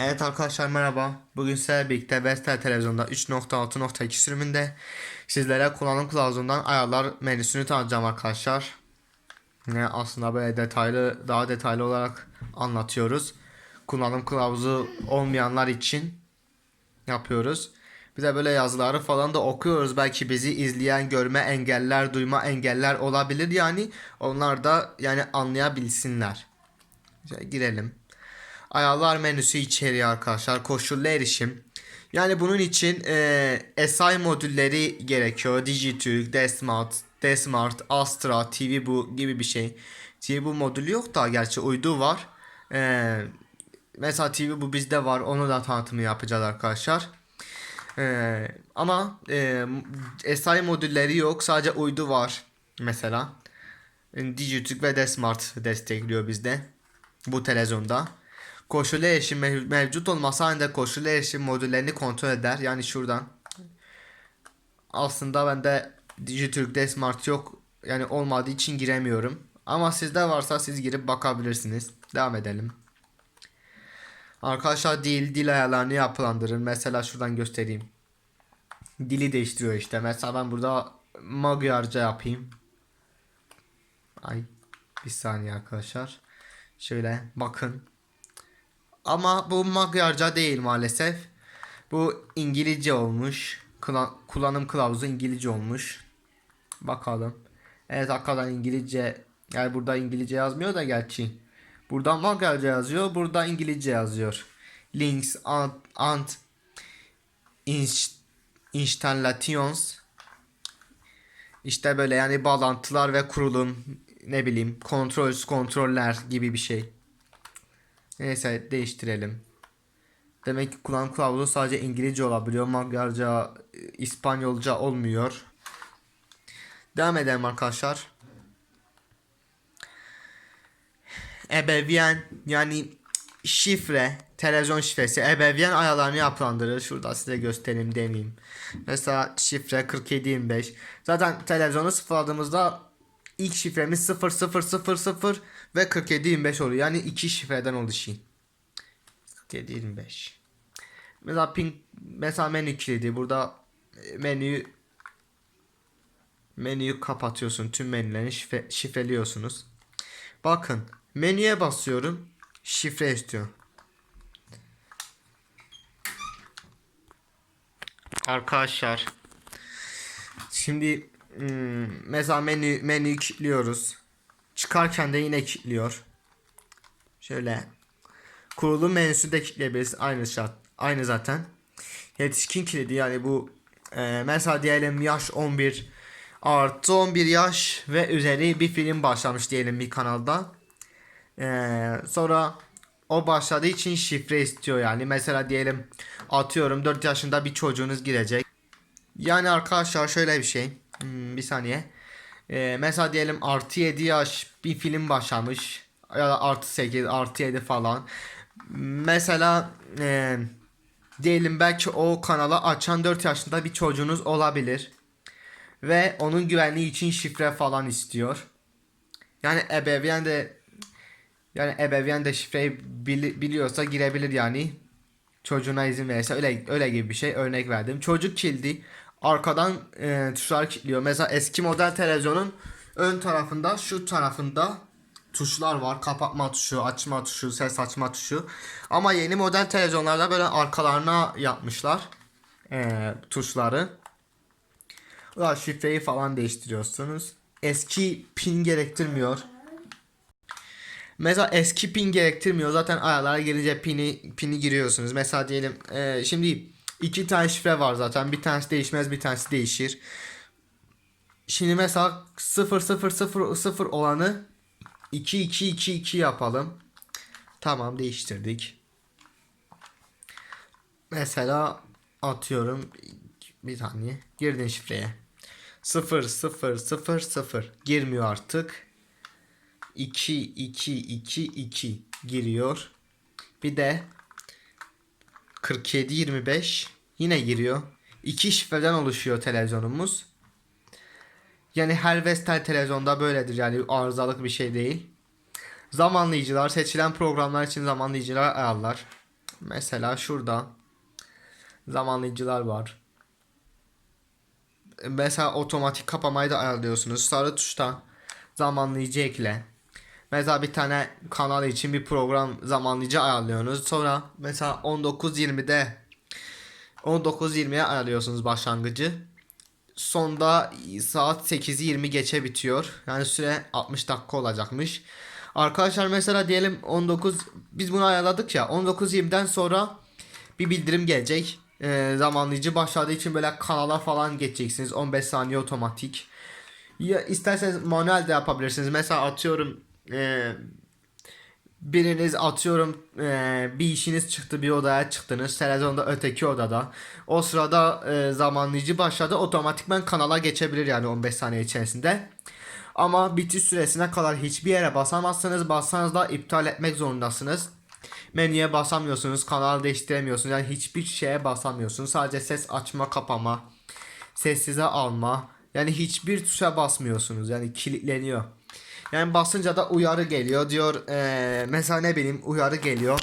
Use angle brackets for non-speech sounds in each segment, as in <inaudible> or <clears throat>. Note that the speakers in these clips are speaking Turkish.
Evet arkadaşlar merhaba. Bugün sizlerle birlikte Vestel Televizyonda 3.6.2 sürümünde sizlere kullanım kılavuzundan ayarlar menüsünü tanıtacağım arkadaşlar. Yine aslında böyle detaylı, daha detaylı olarak anlatıyoruz. Kullanım kılavuzu olmayanlar için yapıyoruz. Bir de böyle yazıları falan da okuyoruz. Belki bizi izleyen görme engeller, duyma engeller olabilir yani. Onlar da yani anlayabilsinler. Şöyle girelim. Ayarlar menüsü içeriği arkadaşlar. Koşullu erişim. Yani bunun için e, SI modülleri gerekiyor. Digitürk, Desmart, Desmart, Astra, TV bu gibi bir şey. TV bu modülü yok da gerçi uydu var. E, mesela TV bu bizde var. Onu da tanıtımı yapacağız arkadaşlar. E, ama e, SI modülleri yok. Sadece uydu var. Mesela. Digitürk ve Desmart destekliyor bizde. Bu televizyonda. Koşullu erişim mev- mevcut olması halinde koşullu erişim modüllerini kontrol eder. Yani şuradan. Aslında bende Digitürk'te Smart yok. Yani olmadığı için giremiyorum. Ama sizde varsa siz girip bakabilirsiniz. Devam edelim. Arkadaşlar dil dil ayarlarını yapılandırın. Mesela şuradan göstereyim. Dili değiştiriyor işte. Mesela ben burada Magyarca yapayım. Ay bir saniye arkadaşlar. Şöyle bakın. Ama bu Magyarca değil maalesef. Bu İngilizce olmuş. Kula- kullanım kılavuzu İngilizce olmuş. Bakalım. Evet hakikaten İngilizce. Yani burada İngilizce yazmıyor da gerçi. Burada Magyarca yazıyor. Burada İngilizce yazıyor. Links and inst- installations işte böyle yani bağlantılar ve kurulum ne bileyim kontrol kontroller gibi bir şey. Neyse değiştirelim. Demek ki kullanım kılavuzu sadece İngilizce olabiliyor. Macarca, e, İspanyolca olmuyor. Devam edelim arkadaşlar. Ebeveyn yani şifre, televizyon şifresi, ebeveyn ayarlarını yapılandırır. Şurada size göstereyim deneyeyim. Mesela şifre 4725. Zaten televizyonu sıfırladığımızda ilk şifremiz 0000 ve 4725 oluyor. Yani iki şifreden oluşuyor. 4725. Mesela ping mesela menü kilidi burada e, menüyü menüyü kapatıyorsun. Tüm menülerini şifre, şifreliyorsunuz. Bakın menüye basıyorum. Şifre istiyor. Arkadaşlar şimdi hmm, mesela menü menüyü kilitliyoruz. Çıkarken de yine kilitliyor. Şöyle kurulum menüsü de kilitleyebiliriz. Aynı şart. Aynı zaten. Yetişkin kilidi yani bu e, mesela diyelim yaş 11 artı 11 yaş ve üzeri bir film başlamış diyelim bir kanalda. E, sonra o başladığı için şifre istiyor yani. Mesela diyelim atıyorum 4 yaşında bir çocuğunuz girecek. Yani arkadaşlar şöyle bir şey. Hmm, bir saniye. Ee, mesela diyelim artı 7 yaş bir film başlamış. Ya da artı 8 artı 7 falan. Mesela e, diyelim belki o kanalı açan 4 yaşında bir çocuğunuz olabilir. Ve onun güvenliği için şifre falan istiyor. Yani ebeveyn de yani ebeveyn de şifreyi bili- biliyorsa girebilir yani. Çocuğuna izin verirse öyle öyle gibi bir şey örnek verdim. Çocuk kilidi arkadan e, tuşlar kilitliyor. Mesela eski model televizyonun ön tarafında şu tarafında tuşlar var. Kapatma tuşu, açma tuşu, ses açma tuşu. Ama yeni model televizyonlarda böyle arkalarına yapmışlar e, tuşları. Da şifreyi falan değiştiriyorsunuz. Eski pin gerektirmiyor. Mesela eski pin gerektirmiyor. Zaten ayarlara gelince pini pini giriyorsunuz. Mesela diyelim e, şimdi iki tane şifre var zaten. Bir tanesi değişmez, bir tanesi değişir. Şimdi mesela 0000 olanı 2222 yapalım. Tamam değiştirdik. Mesela atıyorum bir saniye girdin şifreye. 0000 girmiyor artık. 2 2 2 2 giriyor. Bir de 47 25 yine giriyor. İki şifreden oluşuyor televizyonumuz. Yani her Vestel televizyonda böyledir yani arızalık bir şey değil. Zamanlayıcılar seçilen programlar için zamanlayıcılar ayarlar. Mesela şurada zamanlayıcılar var. Mesela otomatik kapamayı da ayarlıyorsunuz. Sarı tuşta zamanlayıcı ekle. Mesela bir tane kanal için bir program zamanlayıcı ayarlıyorsunuz. Sonra mesela 19.20'de 19.20'ye ayarlıyorsunuz başlangıcı. Sonda saat 8'i 20 geçe bitiyor. Yani süre 60 dakika olacakmış. Arkadaşlar mesela diyelim 19 biz bunu ayarladık ya 19.20'den sonra bir bildirim gelecek. Ee, zamanlayıcı başladığı için böyle kanala falan geçeceksiniz. 15 saniye otomatik. Ya isterseniz manuel de yapabilirsiniz. Mesela atıyorum e, biriniz atıyorum e, bir işiniz çıktı bir odaya çıktınız televizyonda öteki odada. O sırada e, zamanlayıcı başladı otomatikman kanala geçebilir yani 15 saniye içerisinde. Ama bitiş süresine kadar hiçbir yere basamazsınız bassanız da iptal etmek zorundasınız. Menüye basamıyorsunuz kanal değiştiremiyorsunuz yani hiçbir şeye basamıyorsunuz. Sadece ses açma kapama sessize alma yani hiçbir tuşa basmıyorsunuz yani kilitleniyor yani basınca da uyarı geliyor. Diyor eee, mesela ne bileyim uyarı geliyor.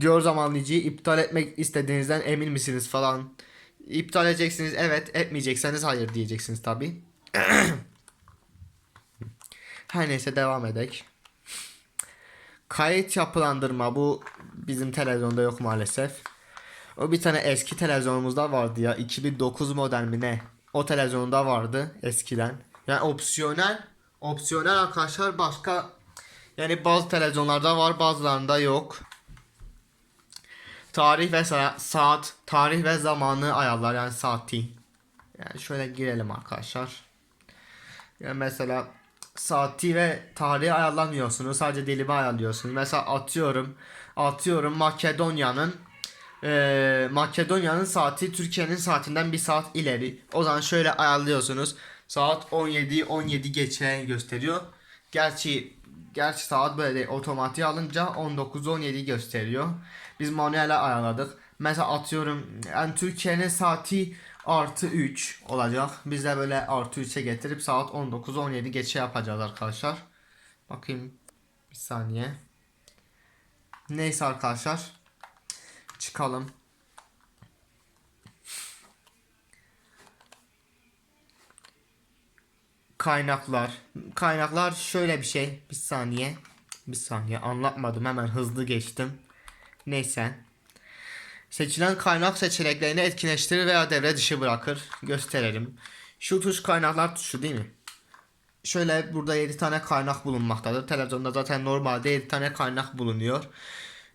Diyor zamanlayıcıyı iptal etmek istediğinizden emin misiniz falan. İptal edeceksiniz evet etmeyecekseniz hayır diyeceksiniz tabi <clears throat> her neyse devam edek. Kayıt yapılandırma bu bizim televizyonda yok maalesef. O bir tane eski televizyonumuzda vardı ya 2009 model mi ne? O televizyonda vardı eskiden. Yani opsiyonel opsiyonel arkadaşlar başka yani bazı televizyonlarda var bazılarında yok. Tarih ve sa- saat tarih ve zamanı ayarlar yani saati yani şöyle girelim arkadaşlar. Yani mesela saati ve tarihi ayarlamıyorsunuz sadece dilimi ayarlıyorsunuz. Mesela atıyorum atıyorum Makedonya'nın eee, Makedonya'nın saati Türkiye'nin saatinden bir saat ileri. O zaman şöyle ayarlıyorsunuz saat 17 17 geçe gösteriyor. Gerçi gerçi saat böyle otomatik alınca 19 17 gösteriyor. Biz manuel ayarladık. Mesela atıyorum yani Türkiye'nin saati artı 3 olacak. Biz de böyle artı 3'e getirip saat 19 17 geçe yapacağız arkadaşlar. Bakayım bir saniye. Neyse arkadaşlar çıkalım kaynaklar. Kaynaklar şöyle bir şey. Bir saniye. Bir saniye anlatmadım hemen hızlı geçtim. Neyse. Seçilen kaynak seçeneklerini etkinleştirir veya devre dışı bırakır. Gösterelim. Şu tuş kaynaklar tuşu değil mi? Şöyle burada 7 tane kaynak bulunmaktadır. Televizyonda zaten normalde 7 tane kaynak bulunuyor.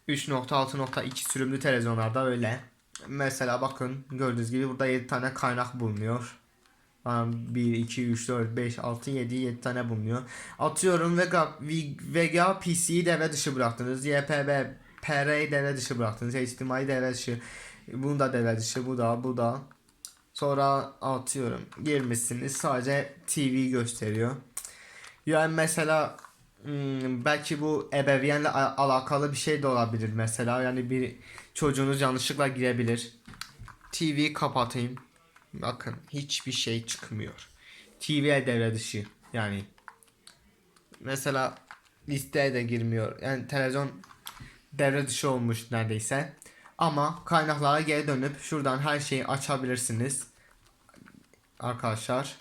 3.6.2 sürümlü televizyonlarda öyle. Mesela bakın gördüğünüz gibi burada 7 tane kaynak bulunuyor. 1, 2, 3, 4, 5, 6, 7, 7 tane bulunuyor. Atıyorum Vega, Vega PC'yi devre dışı bıraktınız. YPB, PR'yi devre dışı bıraktınız. HDMI devre dışı. Bunu da devre dışı. Bu da, bu da. Sonra atıyorum girmişsiniz sadece TV gösteriyor. Yani mesela hmm, belki bu ebeveynle a- alakalı bir şey de olabilir mesela. Yani bir çocuğunuz yanlışlıkla girebilir. TV kapatayım. Bakın hiçbir şey çıkmıyor. TV devre dışı yani. Mesela listeye de girmiyor. Yani televizyon devre dışı olmuş neredeyse. Ama kaynaklara geri dönüp şuradan her şeyi açabilirsiniz. Arkadaşlar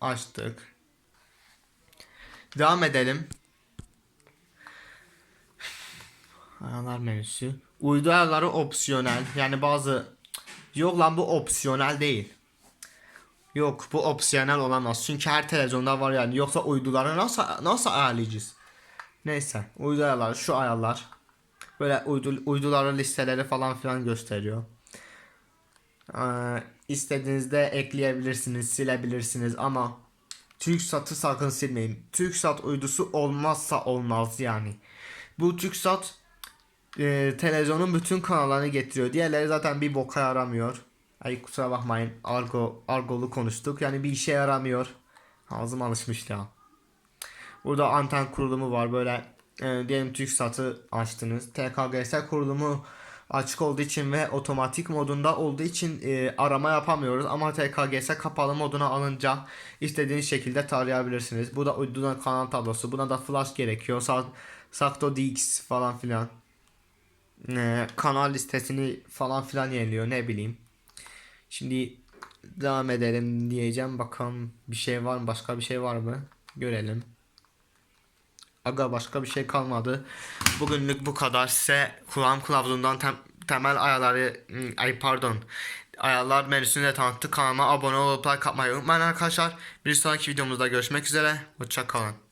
açtık. Devam edelim. Ayarlar menüsü. Uydu ayarları opsiyonel. Yani bazı Yok lan bu opsiyonel değil. Yok bu opsiyonel olamaz. Çünkü her televizyonda var yani. Yoksa uyduları nasıl nasıl ayarlayacağız? Neyse uydu ayarları şu ayarlar. Böyle uydu, uyduların listeleri falan filan gösteriyor. Ee, istediğinizde ekleyebilirsiniz, silebilirsiniz ama TürkSat'ı sakın silmeyin. TürkSat uydusu olmazsa olmaz yani. Bu TürkSat e, televizyonun bütün kanallarını getiriyor. Diğerleri zaten bir boka yaramıyor. Ay kusura bakmayın. Argo argolu konuştuk. Yani bir işe yaramıyor. Ağzım alışmış ya. Burada anten kurulumu var. Böyle e, diyelim TürkSat'ı açtınız. TKGS kurulumu açık olduğu için ve otomatik modunda olduğu için e, arama yapamıyoruz. Ama TKGS kapalı moduna alınca istediğiniz şekilde tarayabilirsiniz. Bu da uydudan kanal tablosu. Buna da flash gerekiyor. Sa Sakto DX falan filan. E, kanal listesini falan filan yeniliyor ne bileyim. Şimdi devam edelim diyeceğim. Bakalım bir şey var mı? Başka bir şey var mı? Görelim. Aga başka bir şey kalmadı. Bugünlük bu kadar. Size kullanım kılavuzundan tem- temel ayarları hmm, ay pardon ayarlar menüsünü de tanıttık. Kanalıma abone olup like atmayı unutmayın arkadaşlar. Bir sonraki videomuzda görüşmek üzere. Hoşça kalın.